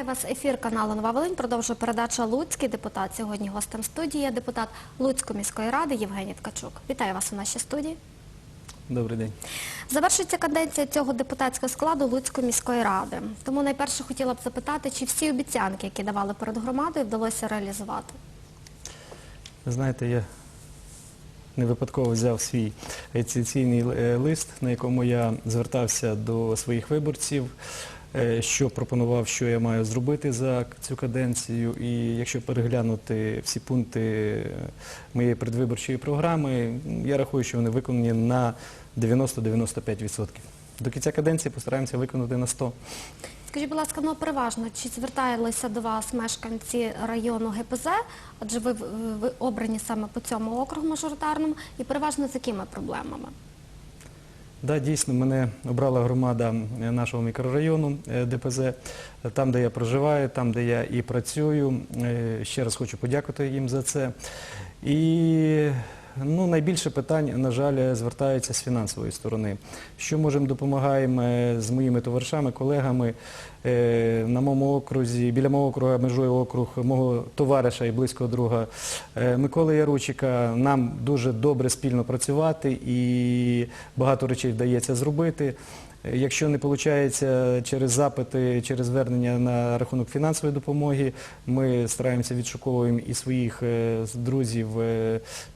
Вітаю вас. Ефір каналу Нова Волинь. Продовжує передача Луцький депутат. Сьогодні гостем студії є депутат Луцької міської ради Євгеній Ткачук. Вітаю вас у нашій студії. Добрий день. Завершується каденція цього депутатського складу Луцької міської ради. Тому найперше хотіла б запитати, чи всі обіцянки, які давали перед громадою, вдалося реалізувати. Ви знаєте, я не випадково взяв свій ініціаційний е, лист, на якому я звертався до своїх виборців, що пропонував, що я маю зробити за цю каденцію. І якщо переглянути всі пункти е, моєї предвиборчої програми, я рахую, що вони виконані на 90-95%. До кінця каденції постараємося виконати на 100%. Скажіть, будь ласка, ну переважно, чи зверталися до вас мешканці району ГПЗ, адже ви, ви обрані саме по цьому округу мажоритарному, і переважно з якими проблемами? Да, дійсно, мене обрала громада е, нашого мікрорайону е, ДПЗ, там, де я проживаю, там, де я і працюю. Е, Ще раз хочу подякувати їм за це. І ну, найбільше питань, на жаль, звертаються з фінансової сторони. Що можемо допомагаємо е, з моїми товаришами, колегами е, на моєму окрузі, біля мого округа межує округ мого товариша і близького друга е, Миколи Яручика. Нам дуже добре спільно працювати і багато речей вдається зробити. Якщо не виходить через запити, через звернення на рахунок фінансової допомоги, ми стараємося відшуковуємо і своїх друзів,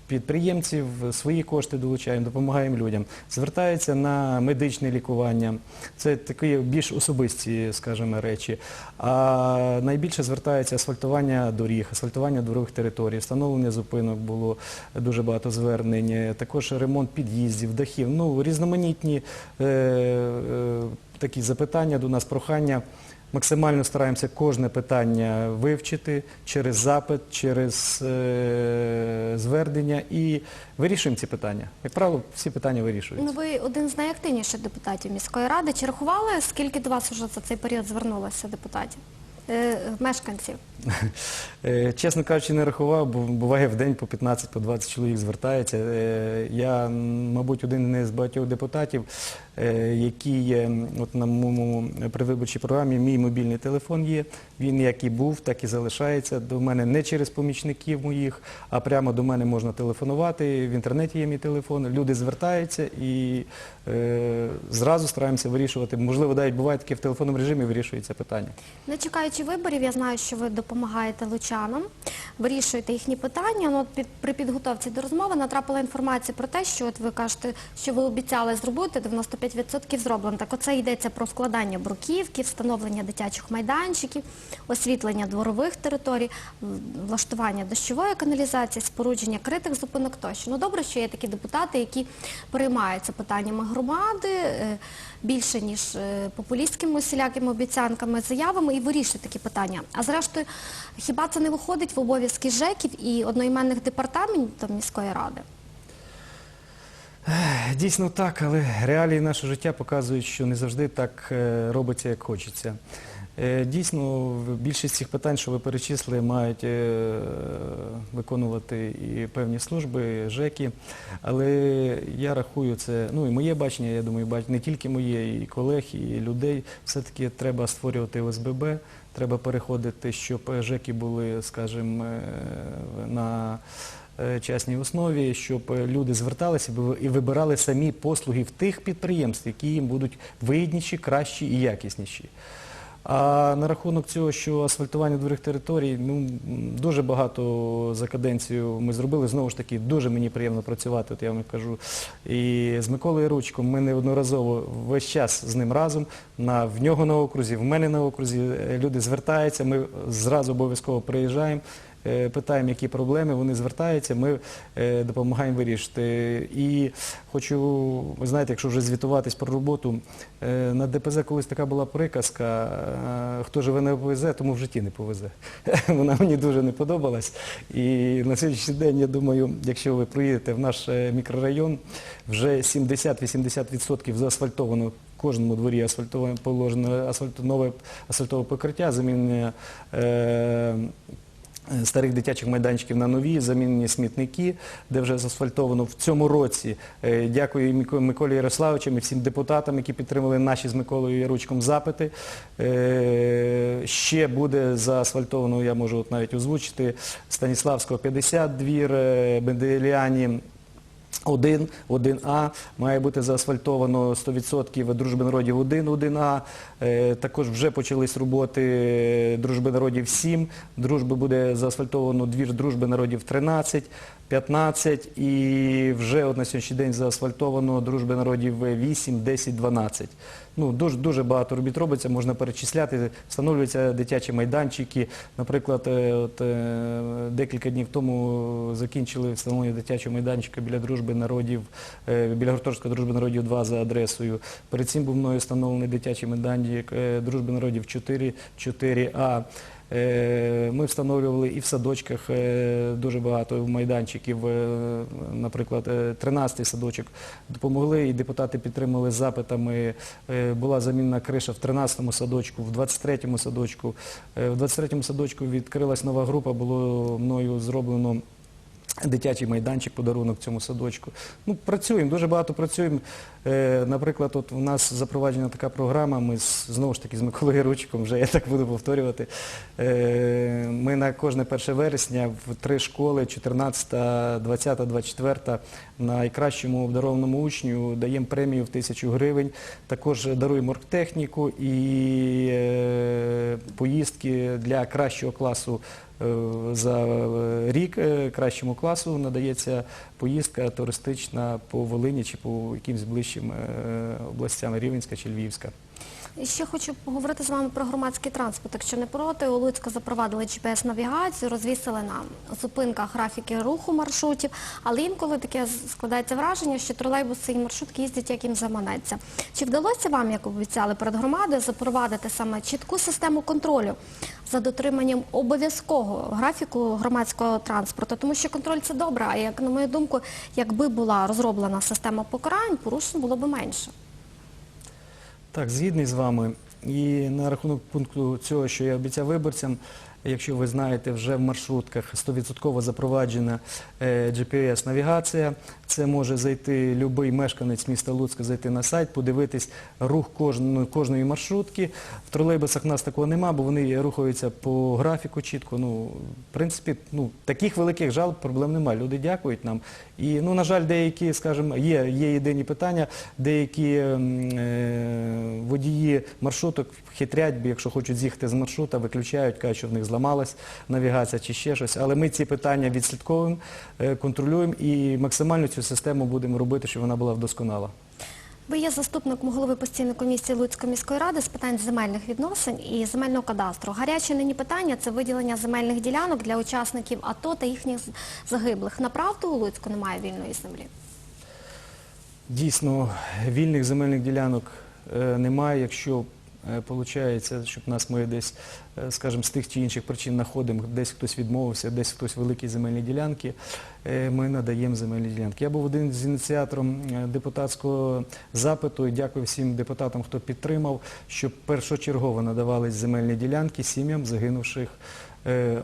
підприємців, свої кошти долучаємо, допомагаємо людям. Звертаються на медичне лікування. Це такі більш особисті, скажімо, речі. А найбільше звертається асфальтування доріг, асфальтування дворових територій, встановлення зупинок було дуже багато звернень, також ремонт під'їздів, дахів. Ну, різноманітні е, е, такі запитання до нас, прохання. Максимально стараємося кожне питання вивчити через запит, через е, звернення і вирішуємо ці питання. Як правило, всі питання вирішуються. Ну, ви один з найактивніших депутатів міської ради. Чи рахували, скільки до вас вже за цей період звернулося депутатів, е, мешканців? Е, Чесно кажучи, не рахував, бо буває в день по 15, по 20 чоловік звертається. Е, Я, мабуть, один з багатьох депутатів, е, які є от на моєму предвиборчій програмі, мій мобільний телефон є. Він як і був, так і залишається. До мене не через помічників моїх, а прямо до мене можна телефонувати. В інтернеті є мій телефон. Люди звертаються і зразу стараємося вирішувати. Можливо, навіть буває таке в телефонному режимі вирішується питання. Не чекаючи виборів, я знаю, що ви допомагаєте лучанам, вирішуєте їхні питання. Ну, під, при підготовці до розмови натрапила інформація про те, що от ви кажете, що ви обіцяли зробити, 95% зроблено. Так оце йдеться про вкладання бруківки, встановлення дитячих майданчиків, освітлення дворових територій, влаштування дощової каналізації, спорудження критих зупинок тощо. Ну добре, що є такі депутати, які переймаються питаннями громади е, більше, ніж е, популістськими усілякими обіцянками, заявами і вирішують такі питання. А зрештою, хіба це не виходить в обов'язки ЖЕКів і одноіменних департаментів міської ради? Дійсно так, але реалії нашого життя показують, що не завжди так е, робиться, як хочеться. Е, Дійсно, більшість цих питань, що ви перечислили, мають е, виконувати і певні служби, ЖЕКи. Але я рахую це, ну і моє бачення, я думаю, бач- не тільки моє, і колег, і людей. Все-таки треба створювати ОСББ, треба переходити, щоб ЖЕКи були, скажімо, на чесній основі, щоб е, люди зверталися і вибирали самі послуги в тих підприємств, які їм будуть вигідніші, кращі і якісніші. А на рахунок цього, що асфальтування дворих територій, ну дуже багато за каденцію ми зробили. Знову ж таки, дуже мені приємно працювати. От я вам кажу. І з Миколою Ручком ми неодноразово весь час з ним разом. На в нього на окрузі, в мене на окрузі. е, Люди звертаються. Ми зразу обов'язково приїжджаємо. Е, Питаємо, які проблеми, вони звертаються, ми е, допомагаємо вирішити. І хочу, ви знаєте, якщо вже звітуватись про роботу, е, на ДПЗ колись така була приказка, хто живе не повезе, тому в житті не повезе. Вона мені дуже не подобалась. І на сьогоднішній день, я думаю, якщо ви приїдете в наш мікрорайон, вже 70-80% заасфальтовано. В кожному дворі асфальтоване положено асфальт, нове асфальтове покриття, замінення старих дитячих майданчиків на нові, замінені смітники, де вже заасфальтовано в цьому році. Е, Дякую Миколі Ярославовичу і всім депутатам, які підтримали наші з Миколою Яручком запити. Е, Ще буде заасфальтовано, я можу навіть озвучити, Станіславського 50 двір, е, Бенделіані 1, 1А, має бути заасфальтовано 100% Дружби народів 1, 1А. Е, Також вже почались роботи Дружби народів 7, Дружби буде заасфальтовано двір Дружби народів 13, 15 і вже от на сьогоднішній день заасфальтовано Дружби народів 8, 10, 12. Ну, дуже, дуже багато робіт робиться, можна перечисляти, встановлюються дитячі майданчики. Наприклад, е, от, е, декілька днів тому закінчили встановлення дитячого майданчика біля дружби народів, е, біля гуртожитка дружби народів 2 за адресою. Перед цим був мною встановлений дитячий майданчик дружби народів 4, 4А. Е, Ми встановлювали і в садочках е, дуже багато майданчиків, е, наприклад, е, 13-й садочок допомогли, і депутати підтримали запитами. Була замінна криша в 13-му садочку, в 23-му садочку. В 23-му садочку відкрилась нова група, було мною зроблено дитячий майданчик, подарунок цьому садочку. Ну, працюємо, дуже багато працюємо. Е, наприклад, от у нас запроваджена така програма, ми з, знову ж таки з Миколою Ручком, вже я так буду повторювати. Е, ми на кожне 1 вересня в три школи, 14, 20, 24, найкращому обдарованому учню даємо премію в тисячу гривень. Також даруємо оргтехніку і е, поїздки для кращого класу За е, рік е, кращому класу надається поїздка туристична по Волині чи по якимсь ближчим е, областям, Рівненська чи Львівська. Ще хочу поговорити з вами про громадський транспорт. Якщо не проти, у Луцьку запровадили GPS-навігацію, розвісили на зупинках графіки руху маршрутів, але інколи таке складається враження, що тролейбуси і маршрутки їздять, як їм заманеться. Чи вдалося вам, як обіцяли перед громадою, запровадити саме чітку систему контролю за дотриманням обов'язкового графіку громадського транспорту? Тому що контроль це добре, а як на мою думку, якби була розроблена система покарань, порушень було б менше. Так, згідний з вами. І на рахунок пункту цього, що я обіцяв виборцям, якщо ви знаєте, вже в маршрутках 100% запроваджена е, GPS-навігація. Це може зайти будь-який мешканець міста Луцька, зайти на сайт, подивитись рух кожної, кожної маршрутки. В тролейбусах в нас такого нема, бо вони рухаються по графіку чітко. Ну, в принципі, ну, таких великих жалоб проблем немає. Люди дякують нам. І, ну, на жаль, деякі, скажімо, є, єдині питання, деякі ем, е, водії маршруток хитрять, якщо хочуть з'їхати з маршрута, виключають, кажуть, що в них зламалась навігація чи ще щось. Але ми ці питання відслідковуємо, е, контролюємо і максимально цю систему будемо робити, щоб вона була вдосконала. Ви є заступником голови постійної комісії Луцької міської ради з питань земельних відносин і земельного кадастру. Гаряче нині питання це виділення земельних ділянок для учасників АТО та їхніх загиблих. Направду у Луцьку немає вільної землі. Дійсно, вільних земельних ділянок е, немає, якщо виходить, щоб нас ми десь, е, скажімо, з тих чи інших причин знаходимо, десь хтось відмовився, десь хтось великі земельні ділянки, е, ми надаємо земельні ділянки. Я був один з ініціатором е, депутатського запиту і дякую всім депутатам, хто підтримав, щоб першочергово надавались земельні ділянки сім'ям загинувших е,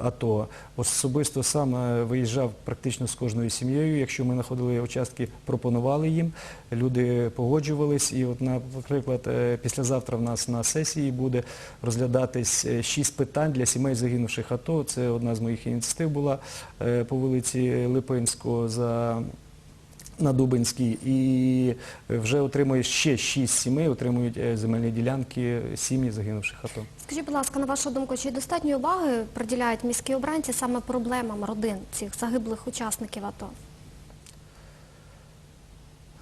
АТО. Особисто сам е, виїжджав практично з кожною сім'єю. Якщо ми знаходили участки, пропонували їм, люди погоджувались. І от, наприклад, е, післязавтра в нас на сесії буде розглядатись е, шість питань для сімей загинувших АТО. Це одна з моїх ініціатив була е, по вулиці Липинського за на Дубинській і вже отримує ще шість сімей, отримують е, земельні ділянки сім'ї загинувших АТО. Скажіть, будь ласка, на вашу думку, чи достатньо уваги приділяють міські обранці саме проблемам родин цих загиблих учасників АТО?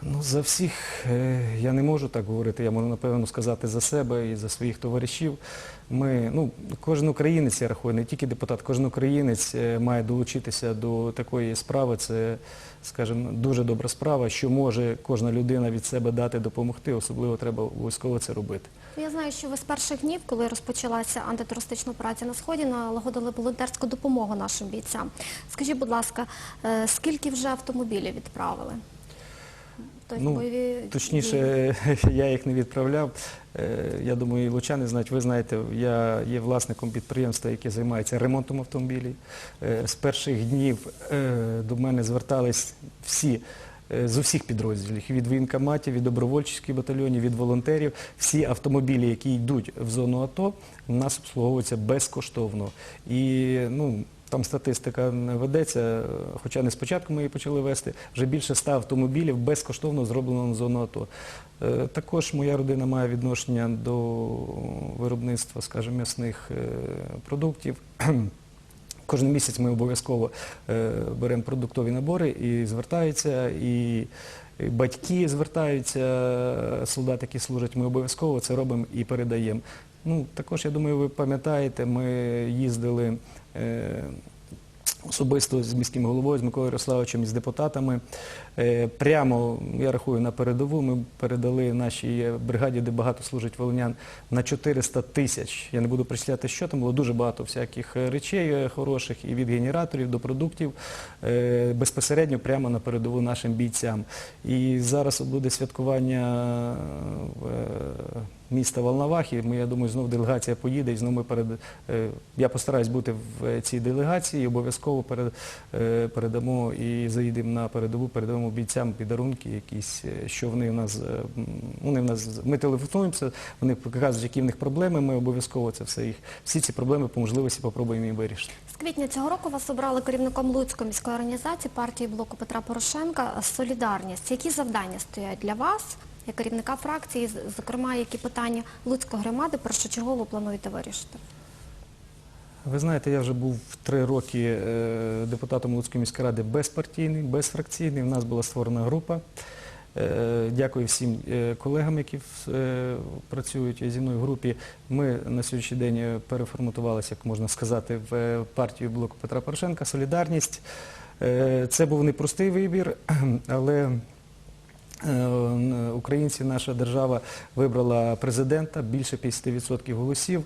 Ну, за всіх е, я не можу так говорити, я можу напевно сказати за себе і за своїх товаришів. Ми, ну, кожен українець, я рахую, не тільки депутат, кожен українець е, має долучитися до такої справи. Це, скажімо, дуже добра справа, що може кожна людина від себе дати, допомогти, особливо треба обов'язково це робити. Я знаю, що ви з перших днів, коли розпочалася антитерористична операція на Сході, налагодили волонтерську допомогу нашим бійцям. Скажіть, будь ласка, е, скільки вже автомобілів відправили? Тобто Ну, бойові. Точніше, я їх не відправляв. Е, Я думаю, і лучани знають, ви знаєте, я є власником підприємства, яке займається ремонтом автомобілів. Е, З перших днів е, до мене звертались всі. З усіх підрозділів, від воєнкоматів, від добровольчих батальйонів, від волонтерів, всі автомобілі, які йдуть в зону АТО, у нас обслуговуються безкоштовно. І ну, там статистика ведеться, хоча не спочатку ми її почали вести, вже більше 100 автомобілів безкоштовно зроблено на зону АТО. Е, Також моя родина має відношення до виробництва, скажімо, м'ясних е, продуктів. Кожен місяць ми обов'язково е, беремо продуктові набори і звертаються, і батьки звертаються, солдати, які служать, ми обов'язково це робимо і передаємо. Ну, також, я думаю, ви пам'ятаєте, ми їздили особисто з міським головою, з Миколою Ярославовичем з депутатами. Е, Прямо, я рахую, на передову ми передали нашій бригаді, де багато служить волинян, на 400 тисяч. Я не буду причисляти, що там було дуже багато всяких е, речей е, хороших, і від генераторів до продуктів, е, безпосередньо прямо на передову нашим бійцям. І зараз буде святкування е, міста Волновахи. Ми, я думаю, знову делегація поїде і знову ми перед е, я постараюсь бути в цій делегації обов'язково перед, е, передамо і заїдемо на передову, передамо бійцям підарунки, якісь, е, що вони в нас е, вони в нас ми телефонуємося, вони показують, які в них проблеми. Ми обов'язково це все їх всі ці проблеми по можливості попробуємо їм вирішити. З квітня цього року вас обрали керівником Луцької міської організації партії блоку Петра Порошенка Солідарність. Які завдання стоять для вас, як керівника фракції, зокрема, які питання Луцької громади першочергово плануєте вирішити? Ви знаєте, я вже був три роки е, депутатом Луцької міської ради безпартійний, безфракційний. У нас була створена група. Е, Дякую всім е, колегам, які працюють зі мною в групі. Ми на сьогоднішній день переформатувалися, як можна сказати, в партію блоку Петра Порошенка Солідарність. Це був непростий вибір, але Українці, наша держава вибрала президента, більше 50% голосів.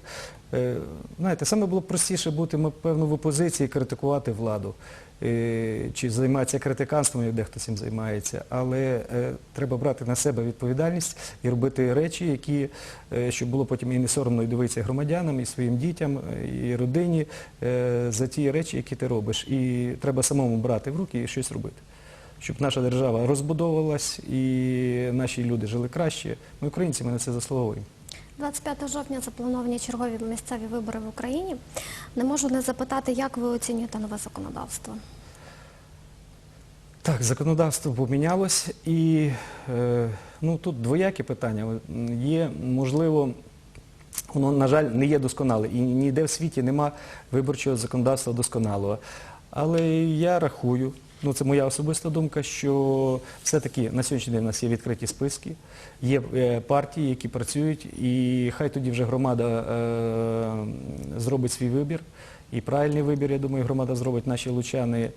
Е, Знаєте, саме було простіше бути, певно, в опозиції, критикувати владу. Е, Чи займатися критиканством, як дехто цим займається. Але е, треба брати на себе відповідальність і робити речі, які, е, щоб було потім і не соромно і дивитися громадянам, і своїм дітям, е, і родині е, за ті речі, які ти робиш. І треба самому брати в руки і щось робити щоб наша держава розбудовувалась і наші люди жили краще. Ми українці, ми на це заслуговуємо. 25 жовтня заплановані чергові місцеві вибори в Україні. Не можу не запитати, як ви оцінюєте нове законодавство? Так, законодавство помінялось і е, ну, тут двоякі питання. Є, можливо, воно, на жаль, не є досконале. І ніде в світі нема виборчого законодавства досконалого. Але я рахую, ну це моя особиста думка, що все-таки на сьогоднішній день у нас є відкриті списки, є е, партії, які працюють, і хай тоді вже громада е, зробить свій вибір. І правильний вибір, я думаю, громада зробить наші лучани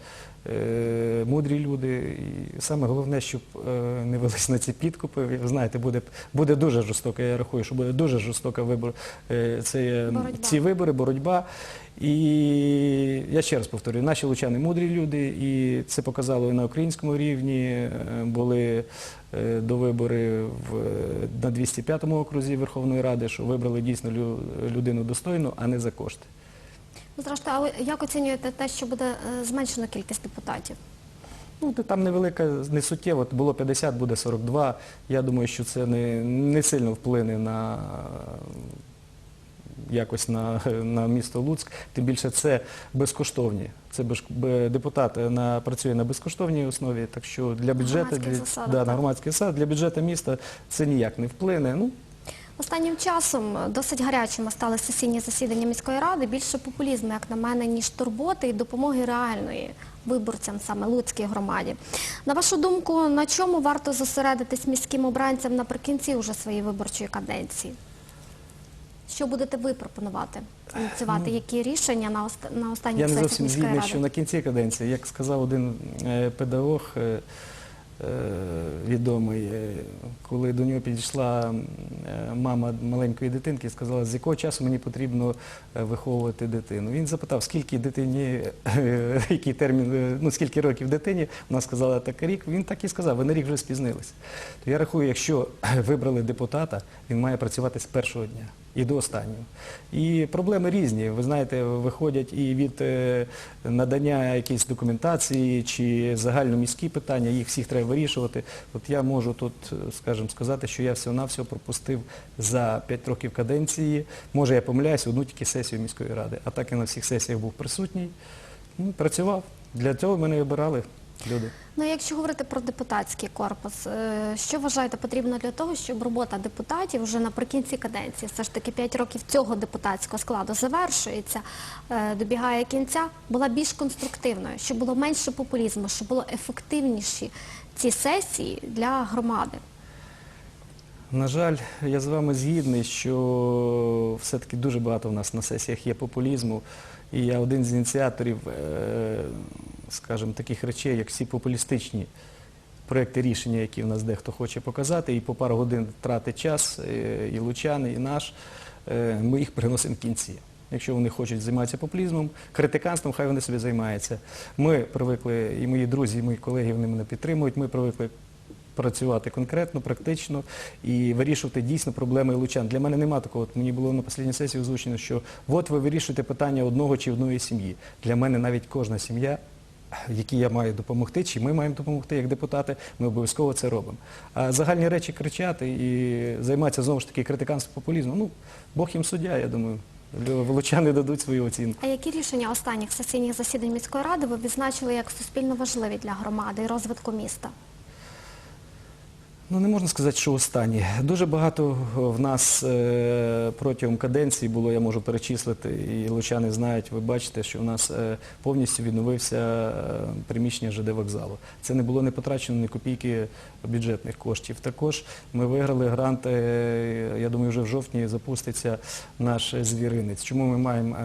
е, мудрі люди. І саме головне, щоб е, не велись на ці підкупи. Ви знаєте, буде, буде дуже жорстока, я рахую, що буде дуже жорстока вибор, е, це, Боротьба. ці вибори, боротьба. І я ще раз повторюю, наші лучани мудрі люди, і це показало і на українському рівні. Були до вибори в, на 205-му окрузі Верховної Ради, що вибрали дійсно людину достойну, а не за кошти. Ну, Зрештою, а як оцінюєте те, що буде е, зменшена кількість депутатів? Ну, там невелика, не суттєво, було 50, буде 42. Я думаю, що це не, не сильно вплине на якось на, на місто Луцьк. Тим більше це безкоштовні. Це депутат е, на, працює на безкоштовній основі, так що для бюджету, для, засадах, да, так. на громадських засадах, для бюджету міста це ніяк не вплине. Ну, Останнім часом досить гарячими стали сесійні засідання міської ради. Більше популізму, як на мене, ніж турботи і допомоги реальної виборцям саме Луцькій громаді. На вашу думку, на чому варто зосередитись міським обранцям наприкінці уже своєї виборчої каденції? Що будете ви пропонувати, ініціювати? Які рішення на, ост... на останній Я не сесії зовсім згідний, що на кінці каденції, як сказав один е, педагог, е, е, відомий, е, коли до нього підійшла е, мама маленької дитинки і сказала, з якого часу мені потрібно е, виховувати дитину. Він запитав, скільки дитині, е, який термін, е, ну скільки років дитині, вона сказала так рік. Він так і сказав, ви на рік вже спізнились. То я рахую, якщо вибрали депутата, він має працювати з першого дня і до останнього. І проблеми різні. Ви знаєте, виходять і від е, надання якоїсь документації чи загальноміські питання, їх всіх треба вирішувати. От я можу тут, е, скажімо, сказати, що я всього-навсього пропустив за 5 років каденції, може я помиляюсь, одну тільки сесію міської ради, а так я на всіх сесіях був присутній, ну, працював. Для цього мене вибирали люди. Ну, якщо говорити про депутатський корпус, е, що вважаєте потрібно для того, щоб робота депутатів вже наприкінці каденції, все ж таки 5 років цього депутатського складу завершується, е, добігає кінця, була більш конструктивною, щоб було менше популізму, щоб було ефективніші ці сесії для громади? На жаль, я з вами згідний, що все-таки дуже багато в нас на сесіях є популізму. І я один з ініціаторів, е, скажімо, таких речей, як всі популістичні проекти рішення, які в нас дехто хоче показати, і по пару годин тратить час, е, і лучани, і наш, е, ми їх приносимо в кінці. Якщо вони хочуть займатися популізмом, критиканством, хай вони собі займаються. Ми привикли, і мої друзі, і мої колеги вони мене підтримують, ми привикли працювати конкретно, практично і вирішувати дійсно проблеми лучан. Для мене нема такого. От мені було на останній сесії озвучено, що от ви вирішуєте питання одного чи одної сім'ї. Для мене навіть кожна сім'я, якій я маю допомогти, чи ми маємо допомогти як депутати, ми обов'язково це робимо. А загальні речі кричати і займатися знову ж таки критиканством популізмом, ну, Бог їм суддя, я думаю. Лучани дадуть свою оцінку. А які рішення останніх сесійних засідань міської ради ви відзначили як суспільно важливі для громади і розвитку міста? Ну, не можна сказати, що останні. Дуже багато в нас е, протягом каденції було, я можу перечислити, і лучани знають, ви бачите, що в нас е, повністю відновився е, приміщення ЖД вокзалу. Це не було не потрачено ні копійки бюджетних коштів. Також ми виграли грант, я думаю, вже в жовтні запуститься наш звіринець. Чому ми маємо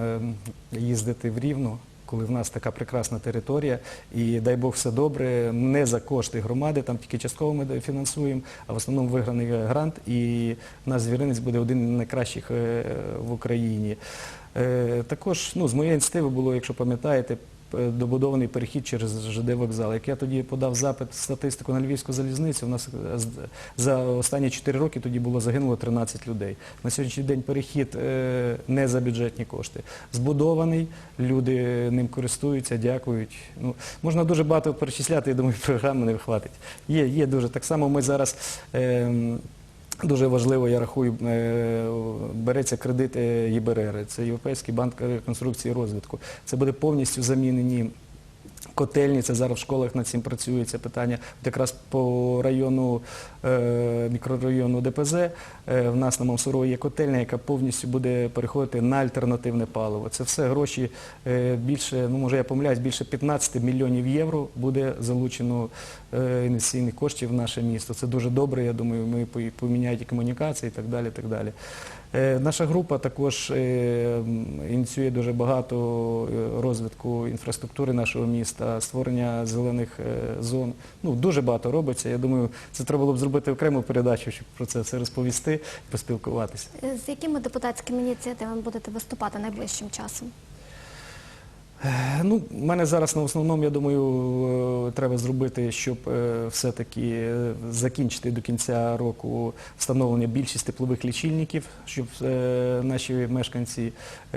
їздити в Рівно? Коли в нас така прекрасна територія, і дай Бог все добре, не за кошти громади, там тільки частково ми фінансуємо, а в основному виграний грант, і в нас звіринець буде один з найкращих е, в Україні. Е, Також ну, з моєї ініціативи було, якщо пам'ятаєте, добудований перехід через ЖД вокзал. Як я тоді подав запит статистику на Львівську залізницю, у нас е, за останні 4 роки тоді було загинуло 13 людей. На сьогоднішній день перехід е, не за бюджетні кошти. Збудований, люди ним користуються, дякують. Ну, можна дуже багато перечисляти, я думаю, програми не хватить. Є, є дуже. Так само ми зараз. ем, Дуже важливо, я рахую, е, береться кредит е, ЄБРР, це Європейський банк реконструкції і розвитку. Це буде повністю замінені котельні, це зараз в школах над цим працює це питання. Якраз по району, е, мікрорайону ДПЗ е, в нас на Мамсурово є котельня, яка повністю буде переходити на альтернативне паливо. Це все гроші е, більше, ну може я помиляюсь, більше 15 мільйонів євро буде залучено інвестиційних коштів в наше місто. Це дуже добре, я думаю, ми по- поміняють і комунікації і так далі. і Так далі. Е, Наша група також е, ініціює дуже багато е, розвитку інфраструктури нашого міста, створення зелених зон. Ну, дуже багато робиться. Я думаю, це треба було б зробити окрему передачу, щоб про це все розповісти поспілкуватися. З якими депутатськими ініціативами будете виступати найближчим часом? Е, Ну, мене зараз на основному, я думаю, е, треба зробити, щоб е, все-таки закінчити до кінця року встановлення більшість теплових лічильників, щоб наші мешканці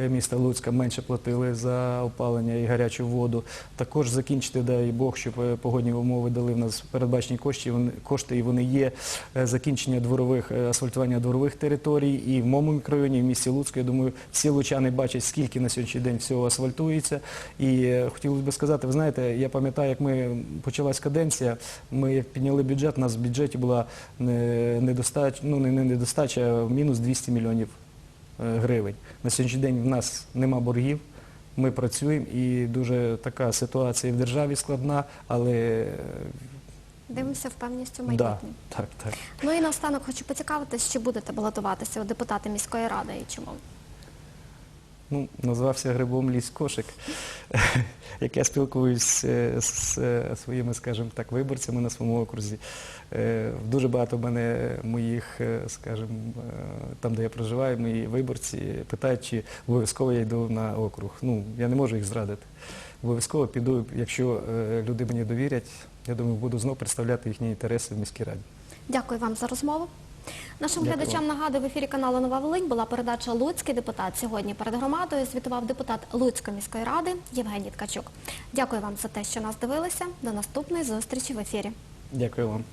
міста Луцька менше платили за опалення і гарячу воду. Також закінчити, дай Бог, щоб погодні умови дали в нас передбачені кошти, кошти і вони є закінчення дворових, асфальтування дворових територій і в моєму мікрорайоні, і в місті Луцьку. Я думаю, всі лучани бачать, скільки на сьогоднішній день всього асфальтується. І е, хотілося б сказати, ви знаєте, я пам'ятаю, як ми почалась каденція, ми як підняли бюджет, у нас в бюджеті була недостача, ну не, не недостача, а мінус 200 мільйонів е, гривень. На сьогоднішній день в нас нема боргів. Ми працюємо і дуже така ситуація в державі складна, але е, Дивимося впевненістю в да, майбутнє. так, так. Ну і наостанок хочу поцікавитись, чи будете балотуватися у депутати міської ради і чому? Ну, назвався грибом ліс кошик. Як я спілкуюсь е, з е, своїми, скажімо так, виборцями на своєму окрузі. Е, Дуже багато мене моїх, скажімо, там, де я проживаю, мої виборці питають, чи обов'язково я йду на округ. Ну, я не можу їх зрадити. Обов'язково піду, якщо люди мені довірять, я думаю, буду знов представляти їхні інтереси в міській раді. Дякую вам за розмову. Нашим Дякую глядачам нагадую, в ефірі каналу Нова Волинь була передача Луцький депутат. Сьогодні перед громадою звітував депутат Луцької міської ради Євгеній Ткачук. Дякую вам за те, що нас дивилися. До наступної зустрічі в ефірі. Дякую вам.